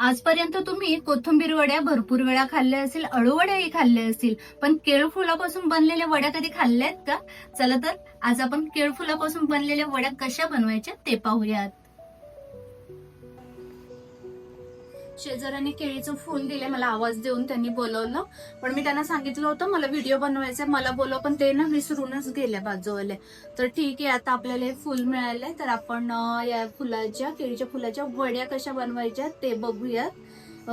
आजपर्यंत तुम्ही कोथिंबीर वड्या भरपूर वेळा खाल्ल्या असेल अळूवड्याही खाल्ल्या असतील पण केळफुलापासून बनलेल्या वड्या कधी खाल्ल्या आहेत का? चला तर आज आपण केळफुलापासून बनलेल्या वड्या कशा बनवायच्या ते पाहूयात. शेजाऱ्याने केळीचं फुल दिले मला आवाज देऊन त्यांनी बोलवलं. पण मी त्यांना सांगितलं होतं मला व्हिडिओ बनवायचा आहे, मला बोलव पण ते ना विसरूनच गेले बाजूवाले. तर ठीक आहे आता आपल्याला हे फुल मिळालंय तर आपण या फुलाच्या केळीच्या फुलाच्या वड्या कशा बनवायच्या ते बघूयात.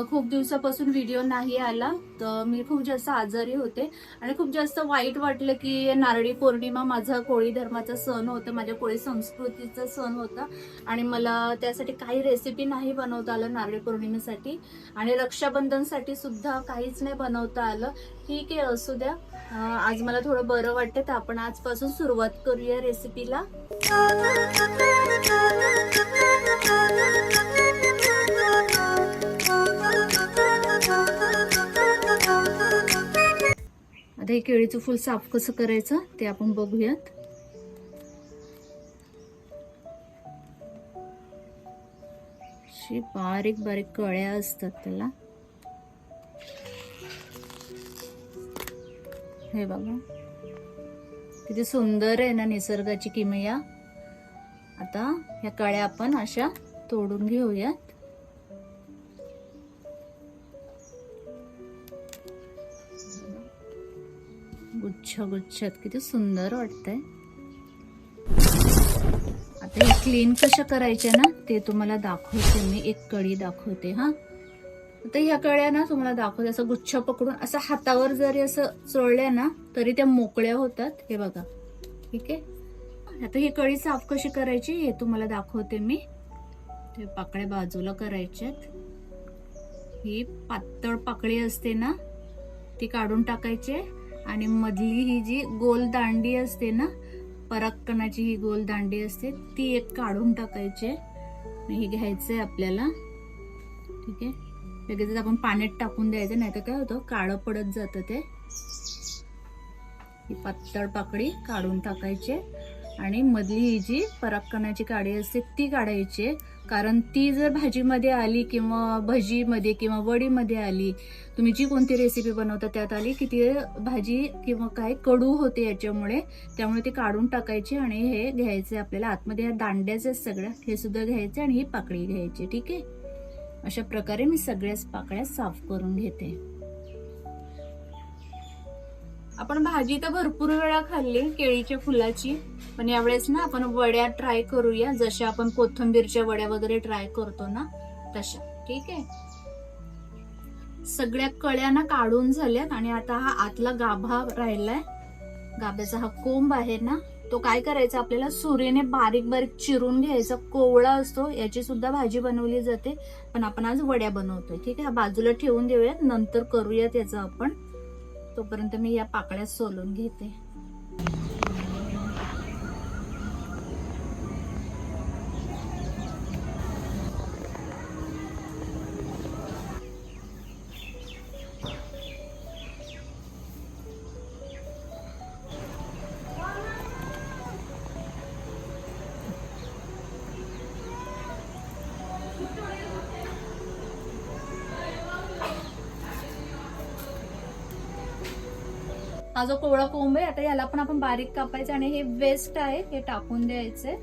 खूप दिवसापासून व्हिडिओ नाही आला तर मी खूप जास्त आजारी होते. आणि खूप जास्त वाईट वाटलं की नारळी पौर्णिमा माझा कोळी धर्माचा सण होता माझ्या कोळी संस्कृतीचा सण होता. आणि मला त्यासाठी काही रेसिपी नाही बनवता आलं नारळी पौर्णिमेसाठी. आणि रक्षाबंधनसाठी सुद्धा काहीच नाही बनवता आलं. ठीक आहे असू द्या. आज मला थोडं बरं वाटतं तर आपण आजपासून सुरुवात करूया रेसिपीला आता हे केळीचं फुल साफ कसं करायचं ते आपण बघूयात. बारीक बारीक कळ्या असतात त्याला. हे बघा. किती सुंदर आहे ना निसर्गाची किमया. आता ह्या कळ्या आपण अशा तोडून घेऊयात. गुच्छात किती सुंदर वाटतंय. आता हे क्लीन कशा करायचे ना ते तुम्हाला दाखवते मी. एक कळी दाखवते हा. आता ह्या कळ्या ना तुम्हाला दाखवते. असं गुच्छ पकडून असं हातावर जरी असं चोळल्या ना तरी त्या मोकळ्या होतात. हे बघा. ठीक आहे? आता ही कळी साफ कशी करायची हे तुम्हाला दाखवते मी. ते पाकळ्या बाजूला करायच्यात ही पातळ पाकळी असते ना ती काढून टाकायची आणि मधली ही जी गोल दांडी असते ना पराक्कणाची ही गोल दांडी असते ती एक काढून टाकायची. हे घ्यायचंय आपल्याला. ठीक आहे? लगेच आपण पाण्यात टाकून द्यायचं नाही तर काय होतं काळं पडत जातं ते. ही पातळ पाकळी काढून टाकायची. आणि मधली ही जी पराक्कणाची काडी असते ती काढायची. कारण ती जर भाजीमध्ये आली किंवा भजीमध्ये किंवा वडीमध्ये आली तुम्ही जी कोणती रेसिपी बनवता त्यात आली की ती भाजी किंवा काय कडू होते याच्यामुळे त्यामुळे ती काढून टाकायची आणि हे घ्यायचे आपल्याला आतमध्ये ह्या दांड्याचे आहेत सगळ्या हे सुद्धा घ्यायचे आणि ही पाकळी घ्यायची ठीक आहे? अशा प्रकारे मी सगळ्याच पाकळ्या साफ करून घेते. आपण भाजी तर भरपूर वेळा खाल्ली केळीच्या फुलाची. पण यावेळेस ना आपण वड्या ट्राय करूया. जशा आपण कोथिंबीरच्या वड्या वगैरे ट्राय करतो ना तशा. ठीक आहे? सगळ्या कळ्या ना काढून झाल्यात आणि आता हा आतला गाभा राहिलाय. गाभ्याचा हा कोंब आहे ना तो काय करायचा आपल्याला? सुरीने बारीक बारीक चिरून घ्यायचा. कोवळा असतो याची सुद्धा भाजी बनवली जाते. पण आपण आज वड्या बनवतोय. ठीक आहे? हा बाजूला ठेवून देऊयात. नंतर करूयात याचं आपण. तोपर्यंत मी या पाकळ्या सोलून घेते. हा जो कोवळा कोंब आहे आता याला पण आपण बारीक कापायचं आणि हे वेस्ट आहे हे टाकून द्यायचे.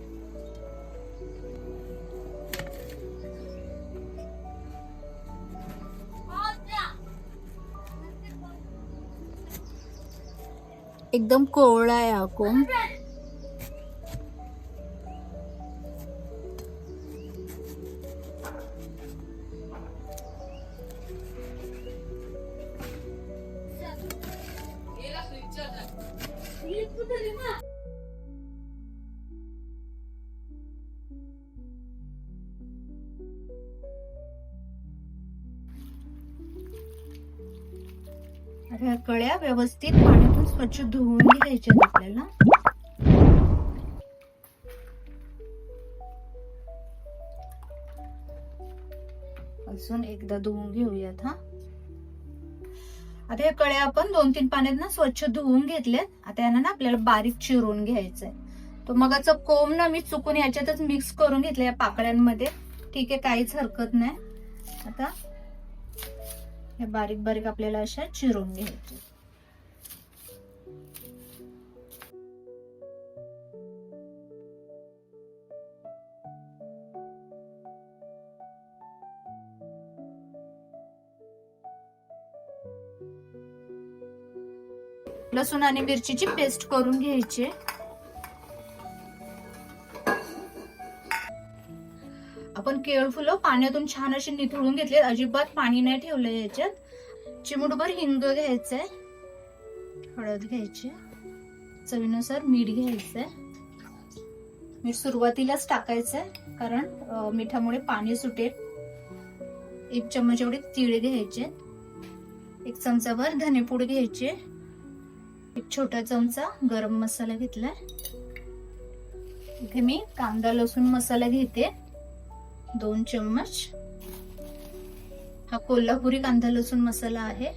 एकदम कोवळा आहे हा कोंब. कळ्या व्यवस्थित पाण्यातून स्वच्छ धुवून घ्यायच्या आपल्याला. अजून एकदा धुवून घेऊयात हा. आता या कळ्या आपण दोन तीन पाण्यात ना स्वच्छ धुवून घेतल्यात आता यांना ना आपल्याला बारीक चिरून घ्यायचंय. तो मगाचा कोंब ना मी चुकून याच्यातच मिक्स करून घेतलं या पाकळ्यांमध्ये. ठीक आहे काहीच हरकत नाही. आता हे बारीक बारीक आपल्याला अशा चिरून घ्यायचे. लसूण आणि मिरचीची पेस्ट करून घ्यायची. आपण केळ फुलं पाण्यातून छान असे निथळून घेतले अजिबात पाणी नाही ठेवलं याच्यात. चिमुटभर हिंग घ्यायचंय. हळद घ्यायची. चवीनुसार मीठ घ्यायचंय. मीठ सुरुवातीलाच टाकायचंय कारण मिठामुळे पाणी सुटेल. एक चम्मच एवढे तीळ घ्यायचे. एक चमचाभर धनेपूड घ्यायचे. एक छोटा चमचा गरम मसाला घेतलाय. इथे मी कांदा लसूण मसाला घेते. दोन चम्मच. हा कोल्हापुरी कांदा लसूण मसाला आहे.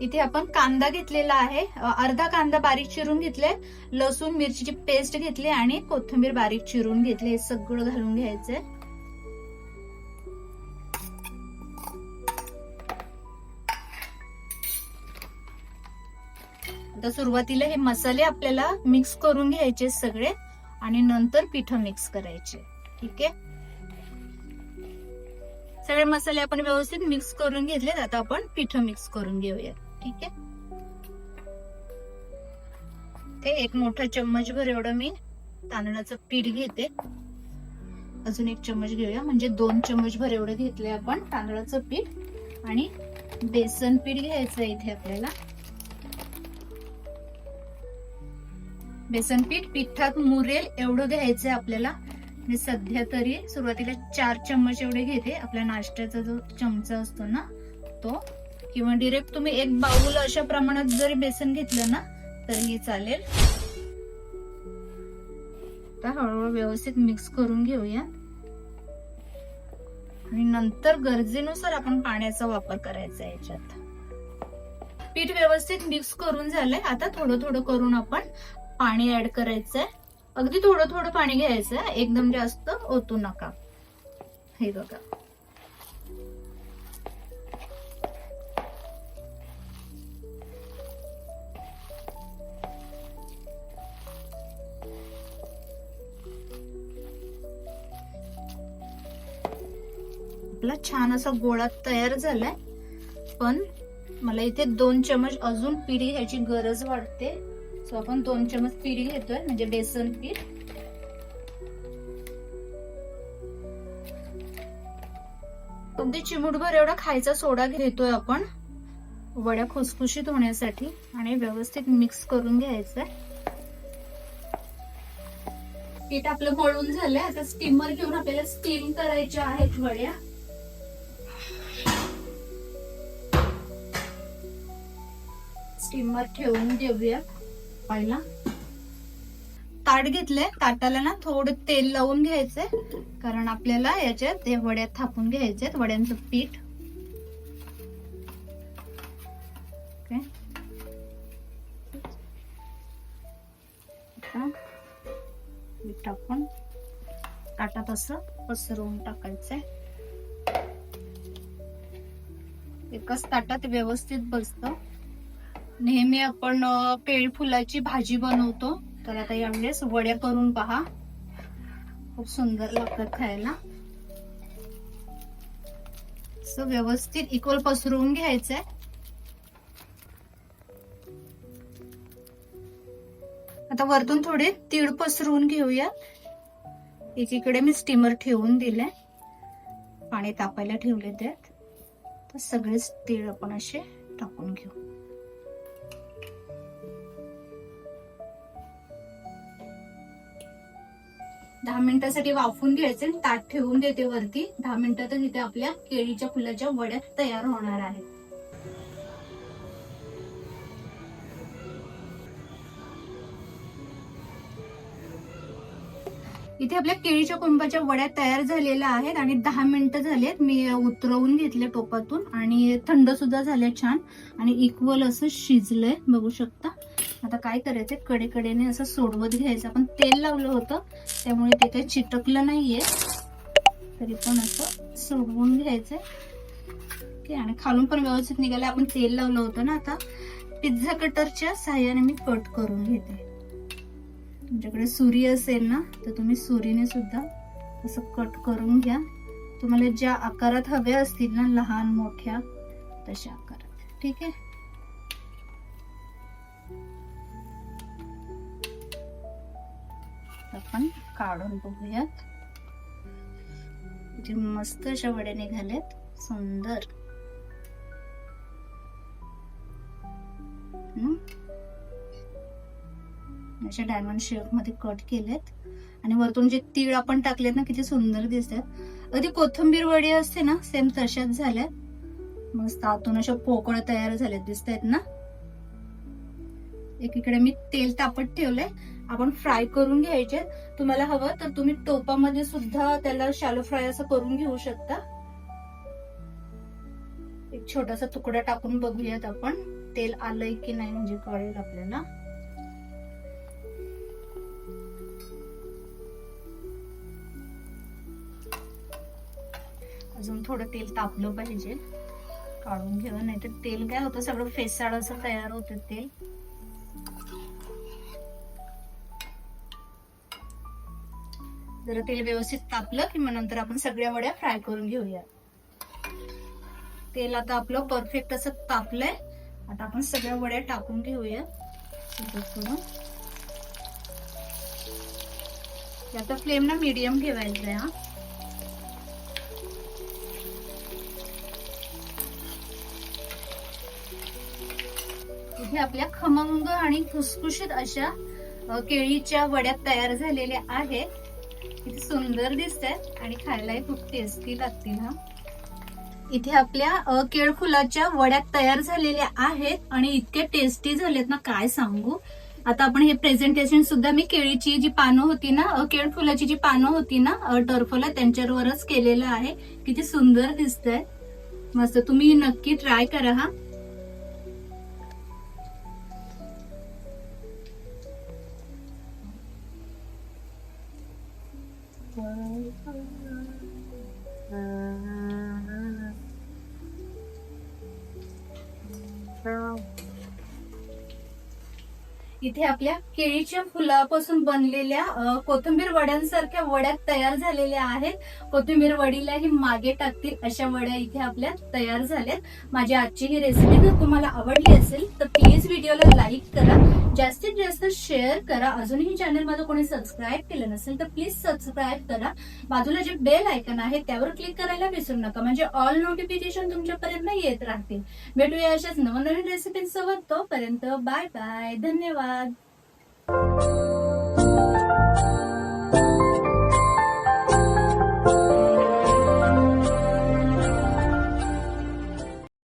इथे आपण कांदा घेतलेला आहे. अर्धा कांदा बारीक चिरून घेतले लसूण मिरचीची पेस्ट घेतली आणि कोथिंबीर बारीक चिरून घेतली. हे सगळं घालून घ्यायचंय. आता सुरुवातीला हे मसाले आपल्याला मिक्स करून घ्यायचे सगळे आणि नंतर पिठ मिक्स करायचे. ठीक आहे? सगळे मसाले आपण व्यवस्थित मिक्स करून घेतले आता आपण पिठ मिक्स करून घेऊया ठीक आहे? ते एक मोठा चम्मच भर एवढं मी तांदळाचं पीठ घेते. अजून एक चम्मच घेऊया. म्हणजे दोन चम्मच भर एवढं घेतले आपण तांदळाचं पीठ. आणि बेसन पीठ घ्यायचं इथे आपल्याला. बेसन पीठ पिठात मुरेल एवढं घ्यायचंय आपल्याला. मी सध्या तरी सुरुवातीला चार चम्मच एवढे घेते. आपल्या नाश्त्याचा जो चमचा असतो ना तो. किंवा डिरेक्ट तुम्ही एक बाऊल अशा प्रमाणात जरी बेसन घेतलं ना तरीही चालेल. हळूहळू व्यवस्थित मिक्स करून घेऊया. आणि नंतर गरजेनुसार आपण पाण्याचा वापर करायचा याच्यात. पीठ व्यवस्थित मिक्स करून झालंय. आता थोडं थोडं करून आपण पाणी ऍड करायचंय. अगदी थोडं थोडं पाणी घ्यायचं एकदम जास्त ओतू नका. हे बघा. आपला छान असा गोळा तयार झालाय पण मला इथे दोन चमच अजून पीठ घ्यायची गरज वाटते सो आपण दोन चमच पीठ घेतोय म्हणजे बेसन पीठ. अगदी चिमुटभर एवढा खायचा सोडा घेतोय आपण. वड्या खुसखुशीत होण्यासाठी आणि व्यवस्थित मिक्स करून घ्यायचंय. पीठ आपलं मळून झालंय आता स्टीमर घेऊन आपल्याला स्टीम करायच्या आहेत वड्या. स्टीमर ठेवून देऊया. पहिला ताट घेतलंय. ताटाला ना थोडं तेल लावून घ्यायचंय. कारण आपल्याला याच्यात हे वड्या थापून घ्यायचे वड्यांचं पीठ. पीठ टाकून ताटात असं पसरवून टाकायचंय. एकाच ताटात व्यवस्थित बसतं. नेहमी आपण केळी फुलाची भाजी बनवतो. तर आता यावेळेस वड्या करून पहा. खूप सुंदर लागतात खायला. असं व्यवस्थित इक्वल पसरवून घ्यायचंय. आता वरतून थोडे तीळ पसरवून घेऊया. एकीकडे मी स्टीमर ठेवून दिले पाणी तापायला ठेवले त्यात तर सगळेच तीळ आपण असे टाकून घेऊ. दहा मिनिटासाठी वाफून घ्यायचे आणि ताट ठेवून देते वरती. दहा मिनिटातच इथे आपल्या केळीच्या फुलाच्या वड्या तयार होणार आहेत. इथे आपल्या केळीच्या कुंभाच्या वड्या तयार झालेल्या आहेत आणि दहा मिनिटं झालेत. मी उतरवून घेतले टोपातून आणि थंड सुद्धा झाल्या छान. आणि इक्वल असं शिजलंय बघू शकता. आता काय करायचंय? कडेकडेने असं सोडवत घ्यायचं. आपण तेल लावलं होतं. त्यामुळे ते काही चिटकलं नाहीये. तरी पण असं सोडवून घ्यायचंय. ओके आणि खालून पण व्यवस्थित निघाले आपण तेल लावलं होतं ना आता. पिझ्झा कटरच्या साह्याने मी कट करून घेते. तुमच्याकडे सुरी असेल ना तर तुम्ही सुरीने सुद्धा असं कट करून घ्या. तुम्हाला ज्या आकारात हव्या असतील ना लहान मोठ्या तशा आकारात. ठीक आहे? आपण काढून बघूयात. जे मस्त अशा वड्या निघाल्यात सुंदर अशा डायमंड शेपमध्ये कट केलेत. आणि वरतून जे तीळ आपण टाकलेत ना किती सुंदर दिसतात. अगदी कोथिंबीर वडी असते ना सेम तशाच झाल्यात. मस्त आतून अशा पोकळ तयार झाल्यात दिसत आहेत ना? एकीकडे मी तेल तापत ठेवलंय. आपण फ्राय करून घ्यायचे. तुम्हाला हवं तर तुम्ही टोपामध्ये सुद्धा त्याला शालो फ्राय असं करून घेऊ शकता. एक छोटासा तुकडा टाकून बघूयात आपण. तेल आलंय की नाही म्हणजे कळेल आपल्याला. अजून थोडं तेल तापलं पाहिजे. काढून घेऊ नाही तर तेल काय होतं? सगळं फेसाळ असं तयार होतं तेल. जरा तेल व्यवस्थित तापलं की मग नंतर आपण सगळ्या वड्या फ्राय करून घेऊया. तेल आता आपलं परफेक्ट असं तापलंय. आता आपण सगळ्या वड्या टाकून घेऊया. आता फ्लेम ना मीडियम ठेवायचा आहे हा. इथे आपल्या खमंग आणि खुसखुशीत अशा केळीच्या वड्या तयार झालेल्या आहेत. सुंदर दिसतात आणि खायलाही खूप टेस्टी लागतील हा. इथे आपल्या केळफुलाच्या वड्या तयार झालेल्या आहेत आणि इतके टेस्टी झालेत ना काय सांगू? आता आपण हे प्रेझेंटेशन सुद्धा मी केळीची जी पानं होती ना केळफुलाची जी पानं होती ना टर्फला त्यांच्यावरच केलेलं आहे. किती सुंदर दिसत मस्त तुम्ही नक्की ट्राय करा हा. इथे आपल्या केळीच्या फुलापासून बनलेल्या कोथिंबीर वड्यांसारख्या वड्या तयार झालेल्या आहेत. कोथिंबीर वडीला ही मागे टाकतील अशा वड्या इथे आपल्या तयार झाल्यात. माझी आजची ही रेसिपी जर तुम्हाला आवडली असेल तर प्लीज व्हिडिओला लाईक करा. जास्तीत जास्त शेअर करा. अजूनही चॅनल माझं कोणी सबस्क्राईब केलं नसेल तर प्लीज सबस्क्राईब करा. बाजूला जे बेल आयकन आहे त्यावर क्लिक करायला विसरू नका. म्हणजे ऑल नोटिफिकेशन तुमच्यापर्यंत येत राहतील. भेटूया अशाच नवनवीन रेसिपींसोबत तोपर्यंत बाय बाय धन्यवाद.